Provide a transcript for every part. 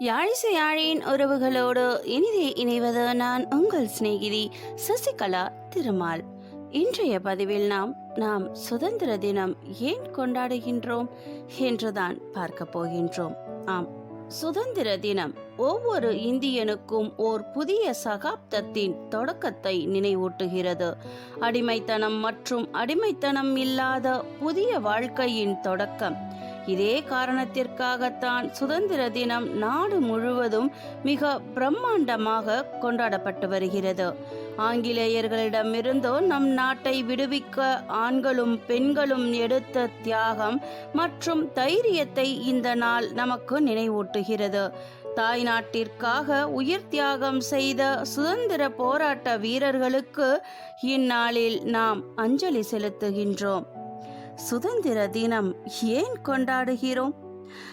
யாழிசை யாழின் உறவுகளோடு இனிதே இணைவது நான் உங்கள் சிநேகிதி சசிகலா திருமால். இன்றைய பதிவில் நாம் நாம் சுதந்திர தினம் ஏன் கொண்டாடுகின்றோம் என்றுதான் பார்க்க போகின்றோம். ஆம் சுதந்திர தினம் ஒவ்வொரு இந்தியனுக்கும் ஓர் புதிய சகாப்தத்தின் தொடக்கத்தை நினைவூட்டுகிறது. அடிமைத்தனம் மற்றும் அடிமைத்தனம் இல்லாத புதிய வாழ்க்கையின் தொடக்கம் இதே காரணத்திற்காகத்தான் சுதந்திர தினம் நாடு முழுவதும் மிக பிரம்மாண்டமாக கொண்டாடப்பட்டு வருகிறது. ஆங்கிலேயர்களிடமிருந்தோ நம் நாட்டை விடுவிக்க ஆண்களும் பெண்களும் எடுத்த தியாகம் மற்றும் தைரியத்தை இந்த நாள் நமக்கு நினைவூட்டுகிறது. தாய் நாட்டிற்காக உயிர் தியாகம் செய்த சுதந்திர போராட்ட வீரர்களுக்கு இந்நாளில் நாம் அஞ்சலி செலுத்துகின்றோம். சுதந்திர தினம் ஏன் கொண்டாடுகிறோம்?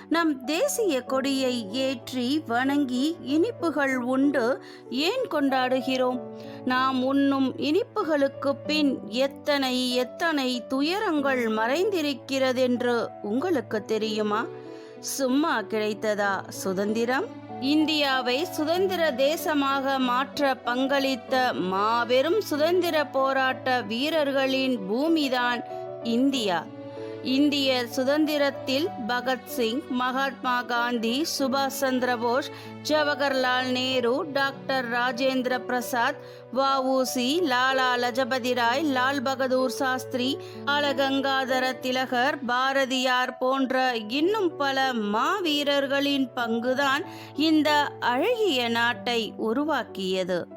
நம் தேசிய கொடியை ஏற்றி வணங்கி இனிப்புகள் உண்டு ஏன் கொண்டாடுகிறோம்? நாம் உண்ணும் இனிப்புகளுக்கு பின் எத்தனை எத்தனை துயரங்கள் மறைந்திருக்கிறதென்று உங்களுக்கு தெரியுமா? சும்மா கிடைத்ததா சுதந்திரம்? இந்தியாவை சுதந்திர தேசமாக மாற்ற பங்களித்த மாபெரும் சுதந்திர போராட்ட வீரர்களின் பூமிதான் இந்தியா. இந்திய சுதந்திரத்தில் பகத்சிங் மகாத்மா காந்தி சுபாஷ் சந்திர போஸ் ஜவஹர்லால் நேரு டாக்டர் ராஜேந்திர பிரசாத் வஉசி லாலா லஜபதி ராய் லால் பகதூர் சாஸ்திரி பாலகங்காதர திலகர் பாரதியார் போன்ற இன்னும் பல மாவீரர்களின் பங்குதான் இந்த அழகிய நாட்டை உருவாக்கியது.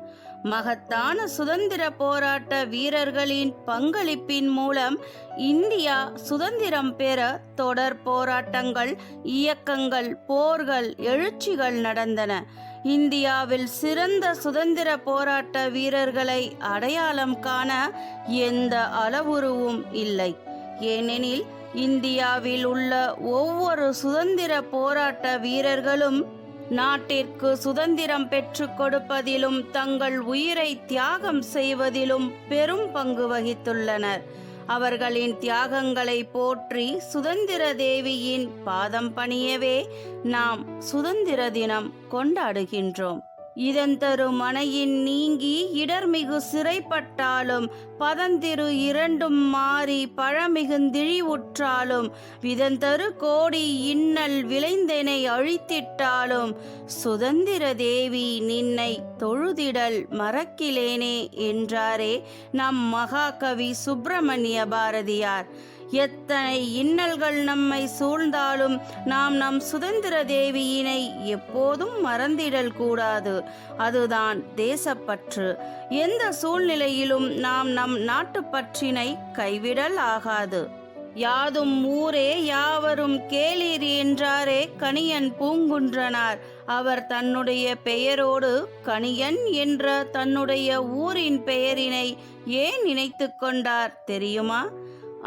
மகத்தான சுதந்திர போராட்ட வீரர்களின் பங்களிப்பின் மூலம் இந்தியா சுதந்திரம் பெற தொடர் போராட்டங்கள் இயக்கங்கள் போர்கள் எழுச்சிகள் நடந்தன. இந்தியாவில் சிறந்த சுதந்திர போராட்ட வீரர்களை அடையாளம் காண எந்த அளவுருவும் இல்லை. ஏனெனில் இந்தியாவில் உள்ள ஒவ்வொரு சுதந்திர போராட்ட வீரர்களும் நாட்டிற்கு சுதந்திரம் பெற்றுக் கொடுப்பதிலும் தங்கள் உயிரை தியாகம் செய்வதிலும் பெரும் பங்கு வகித்துள்ளனர். அவர்களின் தியாகங்களை போற்றி சுதந்திர தேவியின் பாதம் பணியவே நாம் சுதந்திர தினம் கொண்டாடுகின்றோம். இதன் தரு மனையின் நீங்கி இடர்மிகு சிறைப்பட்டாலும் பதந்திரு இரண்டும் மாறி பழமிகுந்திழிவுற்றாலும் விதந்தரு கோடி இன்னல் விளைந்தெனை அழித்திட்டாலும் சுதந்திர தேவி நின்னை தொழுதிடல் மறக்கிலேனே என்றாரே நம் மகாகவி சுப்பிரமணிய பாரதியார். எத்தனை இன்னல்கள் நம்மை சூழ்ந்தாலும் நாம் நம் சுதந்திர தேவியினை எப்போதும் மறந்திடல் கூடாது. அதுதான் தேசப்பற்று. எந்த சூழ்நிலையிலும் நாம் நம் நாட்டுப்பற்றினை கைவிடல் ஆகாது. யாதும் ஊரே யாவரும் கேளீர் என்றாரே கணியன் பூங்குன்றனார். அவர் தன்னுடைய பெயரோடு கணியன் என்ற தன்னுடைய ஊரின் பெயரினை ஏன் நினைத்து கொண்டார் தெரியுமா?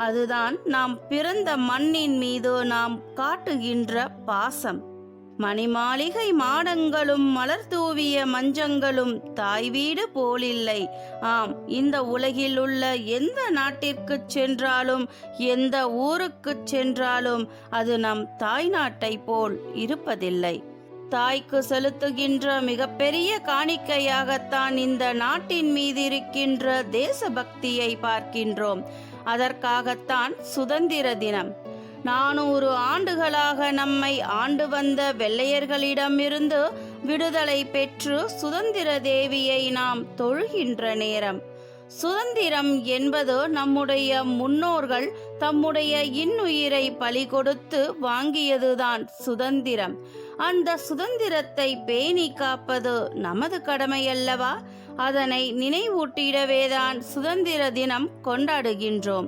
அதுதான் நாம் பிறந்த மண்ணின் மீது நாம் காட்டுகின்ற பாசம். மணிமாளிகை மாடங்களும் மலர் தூவிய மஞ்சங்களும் தாய் வீடு போலில்லை. ஆம் இந்த உலகில் உள்ள எந்த நாட்டிற்கு சென்றாலும் எந்த ஊருக்கு சென்றாலும் அது நம் தாய் நாட்டை போல் இருப்பதில்லை. தாய்க்கு செலுத்துகின்ற மிகப்பெரிய காணிக்கையாகத்தான் இந்த நாட்டின் மீது இருக்கின்ற தேசபக்தியை பார்க்கின்றோம். அதற்காகத்தான் சுதந்திர தினம். நானூறு ஆண்டுகளாக நம்மை ஆண்டு வந்த வெள்ளையர்களிடமிருந்து விடுதலை பெற்று சுதந்திர தேவியை நாம் தொழுகின்ற நேரம். சுதந்திரம் என்பது நம்முடைய முன்னோர்கள் தம்முடைய இன்னுயிரை பலி கொடுத்து வாங்கியதுதான் சுதந்திரம். அந்த சுதந்திரத்தை பேணி காப்பது நமது கடமையல்லவா? அதனை நினைவூட்டிடவேதான் சுதந்திர தினம் கொண்டாடுகின்றோம்.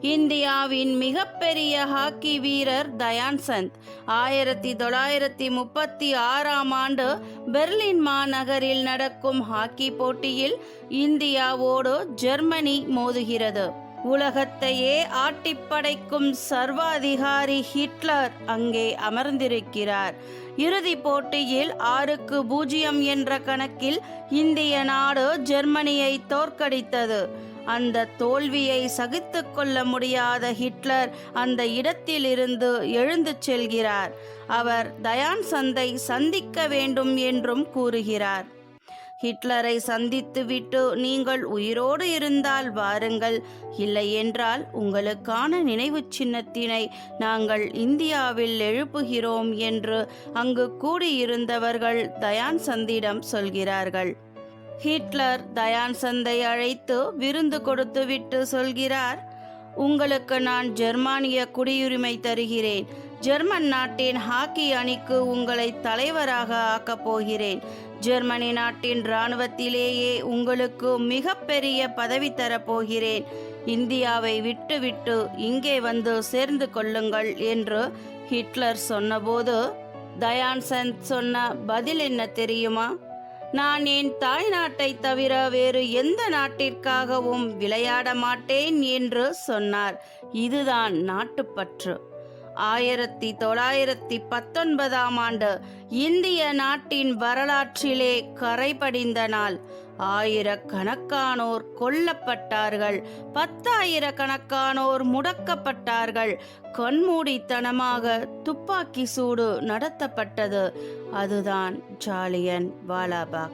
இந்தியாவின் மிகப்பெரிய ஹாக்கி வீரர் தயான் சந்த் ஆயிரத்தி தொள்ளாயிரத்தி முப்பத்தி ஆறாம் ஆண்டு பெர்லின் மாநகரில் நடக்கும் ஹாக்கி போட்டியில் இந்தியாவோடு ஜெர்மனி மோதுகிறது. உலகத்தையே ஆட்டிப்படைக்கும் சர்வாதிகாரி ஹிட்லர் அங்கே அமர்ந்திருக்கிறார். இறுதிப் போட்டியில் ஆறுக்கு பூஜ்ஜியம் என்ற கணக்கில் இந்திய நாடு ஜெர்மனியை தோற்கடித்தது. அந்த தோல்வியை சகித்து கொள்ள முடியாத ஹிட்லர் அந்த இடத்திலிருந்து எழுந்து செல்கிறார். அவர் தயான் சந்தை சந்திக்க வேண்டும் என்றும் கூறுகிறார். ஹிட்லரை சந்தித்துவிட்டு நீங்கள் உயிரோடு இருந்தால் வாருங்கள். இல்லையென்றால் உங்களுக்கான நினைவு சின்னத்தினை நாங்கள் இந்தியாவில் எழுப்புகிறோம் என்று அங்கு கூடியிருந்தவர்கள் தயான் சந்திடம் சொல்கிறார்கள். ஹிட்லர் தயான் சந்தை அழைத்து விருந்து கொடுத்துவிட்டு சொல்கிறார் உங்களுக்கு நான் ஜெர்மானிய குடியுரிமை தருகிறேன். ஜெர்மன் நாட்டின் ஹாக்கி அணிக்கு உங்களை தலைவராக ஆக்கப் போகிறேன். ஜெர்மனி நாட்டின் இராணுவத்திலேயே உங்களுக்கு மிகப்பெரிய பதவி தரப்போகிறேன் இந்தியாவை விட்டுவிட்டு இங்கே வந்து சேர்ந்து கொள்ளுங்கள் என்று ஹிட்லர் சொன்னபோது தயான்சந்த் சொன்ன பதில் என்ன தெரியுமா? நான் என் தாய் நாட்டை தவிர வேறு எந்த நாட்டிற்காகவும் விளையாட மாட்டேன் என்று சொன்னார். இதுதான் நாட்டுப்பற்று. ஆயிரத்தி தொள்ளாயிரத்தி பத்தொன்பதாம் ஆண்டு இந்திய நாட்டின் வரலாற்றிலே கரைபடிந்த நாள். ஆயிரக்கணக்கானோர் கொல்லப்பட்டார்கள். பத்தாயிரக்கணக்கானோர் முடக்கப்பட்டார்கள். கண்மூடித்தனமாக துப்பாக்கி சூடு நடத்தப்பட்டது. அதுதான் ஜாலியன் வாலாபாக்.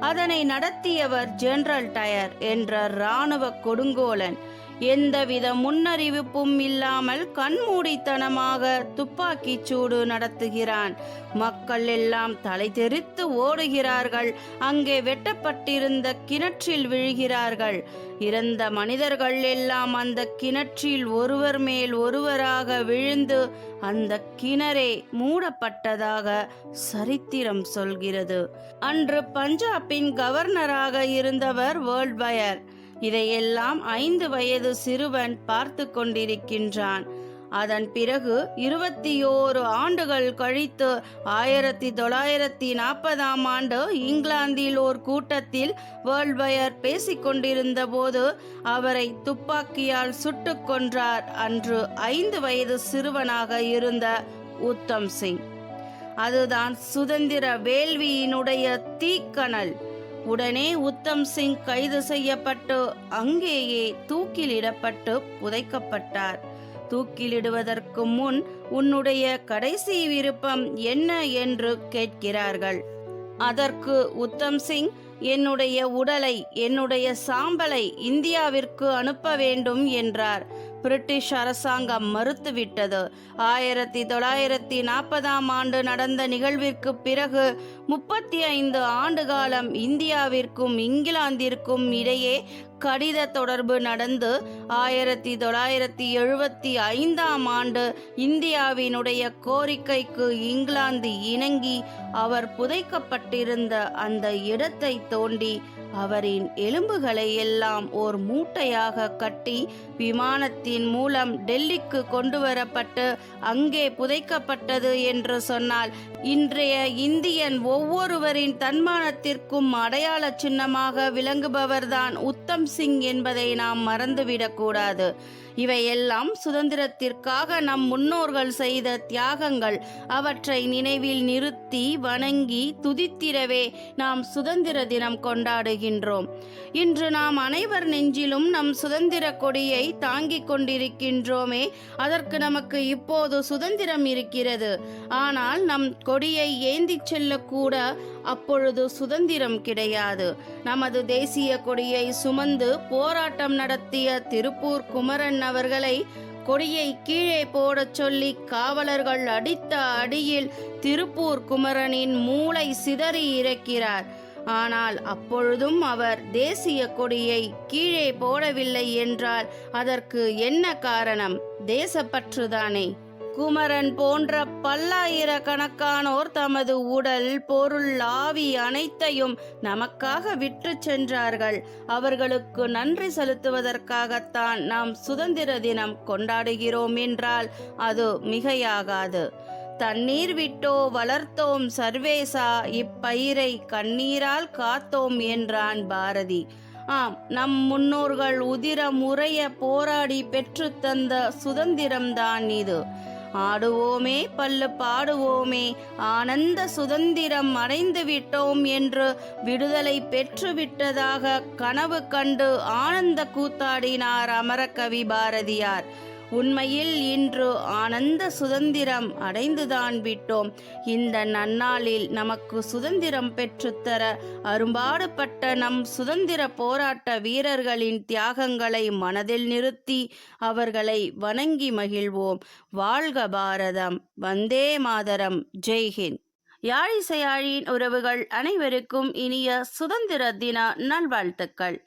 அதனை நடத்தியவர் ஜெனரல் டயர் என்ற இராணுவ கொடுங்கோலன். எந்தவித முன்னறிவிப்பும் இல்லாமல் கண்மூடித்தனமாக துப்பாக்கிச் சூடு நடத்துகிறான். மக்கள் எல்லாம் தலை தெரித்து ஓடுகிறார்கள். அங்கே வெட்டப்பட்டிருந்த கிணற்றில் விழுகிறார்கள். இறந்த மனிதர்கள் எல்லாம் அந்த கிணற்றில் ஒருவர் மேல் ஒருவராக விழுந்து அந்த கிணறே மூடப்பட்டதாக சரித்திரம் சொல்கிறது. அன்று பஞ்சாபின் கவர்னராக இருந்தவர் வேர்ல்ட் பயர் இதையெல்லாம் ஐந்து வயது சிறுவன் பார்த்து கொண்டிருக்கின்றான். அதன் பிறகு இருபத்தி ஓரு ஆண்டுகள் கழித்து ஆயிரத்தி தொள்ளாயிரத்தி நாற்பதாம் ஆண்டு இங்கிலாந்தில் ஓர் கூட்டத்தில் வேர்ல்ட்வயர் பேசிக் பேசிக்கொண்டிருந்த போது அவரை துப்பாக்கியால் சுட்டுக் கொன்றார் அன்று ஐந்து வயது சிறுவனாக இருந்த உத்தம் சிங். அதுதான் சுதந்திர வேள்வியினுடைய தீக்கணல் உடனே உத்தம் சிங் கைது செய்யப்பட்டு அங்கேயே தூக்கிலிடப்பட்டு புதைக்கப்பட்டார். தூக்கிலிடுவதற்கு முன் உன்னுடைய கடைசி விருப்பம் என்ன என்று கேட்கிறார்கள். அதற்கு உத்தம் சிங் என்னுடைய உடலை என்னுடைய சாம்பலை இந்தியாவிற்கு அனுப்ப வேண்டும் என்றார். பிரிட்டிஷ் அரசாங்கம் மறுத்துவிட்டது. ஆயிரத்தி தொள்ளாயிரத்தி நாற்பதாம் ஆண்டு நடந்த நிகழ்விற்கு பிறகு முப்பத்தி ஐந்து ஆண்டு காலம் இந்தியாவிற்கும் இங்கிலாந்திற்கும் இடையே கடித தொடர்பு நடந்து ஆயிரத்தி தொள்ளாயிரத்தி எழுபத்தி ஐந்தாம் ஆண்டு இந்தியாவினுடைய கோரிக்கைக்கு இங்கிலாந்து இணங்கி அவர் புதைக்கப்பட்டிருந்த அந்த இடத்தை தோண்டி அவரின் எலும்புகளை எல்லாம் ஓர் மூட்டையாக கட்டி விமானத்தின் மூலம் டெல்லிக்கு கொண்டு வரப்பட்டு அங்கே புதைக்கப்பட்டது என்று சொன்னால் இன்றைய இந்தியன் ஒவ்வொருவரின் தன்மானத்திற்கும் அடையாள சின்னமாக விளங்குபவர்தான் உத்தம் சிங் என்பதை நாம் மறந்துவிடக்கூடாது. இவையெல்லாம் சுதந்திரத்திற்காக நம் முன்னோர்கள் செய்த தியாகங்கள். அவற்றை நினைவில் நிறுத்தி வணங்கி துதித்திரவே நாம் சுதந்திர தினம் கொண்டாடுகின்றோம். இன்று நாம் அனைவர் நெஞ்சிலும் நம் சுதந்திர கொடியை தாங்கிக் கொண்டிருக்கின்றோமே. அதற்கு நமக்கு இப்போது சுதந்திரம் இருக்கிறது. ஆனால் நம் கொடியை ஏந்திச் செல்லக்கூட அப்பொழுது சுதந்திரம் கிடையாது. நமது தேசிய கொடியை சுமந்து போராட்டம் நடத்திய திருப்பூர் குமரன் அவர்களை கொடியை கீழே போடச் சொல்லி காவலர்கள் அடித்த அடியில் திருப்பூர் குமரனின் மூளை சிதறி இறக்கிறார். ஆனால் அப்பொழுதும் அவர் தேசிய கொடியை கீழே போடவில்லை என்றால் அதற்கு என்ன காரணம்? தேசப்பற்றுதானே. குமரன் போன்ற பல்லாயிரக்கணக்கானோர் தமது உடல் பொருள் ஆவி அனைத்தையும் நமக்காக விற்று சென்றார்கள். அவர்களுக்கு நன்றி செலுத்துவதற்காகத்தான் நாம் சுதந்திர தினம் கொண்டாடுகிறோம் என்றால் அது மிகையாகாது. தண்ணீர் விட்டோ வளர்த்தோம் சர்வேசா இப்பயிரை கண்ணீரால் காத்தோம் என்றான் பாரதி. ஆம் நம் முன்னோர்கள் உதிரம் உறைய போராடி பெற்று தந்த சுதந்திரம்தான் இது. ஆடுவோமே பல்லு பாடுவோமே. ஆனந்த சுதந்திரம் அடைந்து விட்டோம் என்று விடுதலை பெற்றுவிட்டதாக கனவு கண்டு ஆனந்த கூத்தாடினார் அமரகவி பாரதியார். உண்மையில் இன்று ஆனந்த சுதந்திரம் அடைந்துதான் விட்டோம். இந்த நன்னாளில் நமக்கு சுதந்திரம் பெற்றுத்தர அரும்பாடுபட்ட நம் சுதந்திர போராட்ட வீரர்களின் தியாகங்களை மனதில் நிறுத்தி அவர்களை வணங்கி மகிழ்வோம். வாழ்க பாரதம். வந்தே மாதரம். ஜெய்ஹிந்த் யாழிசையாழியின் உறவுகள் அனைவருக்கும் இனிய சுதந்திர தின நல்வாழ்த்துக்கள்.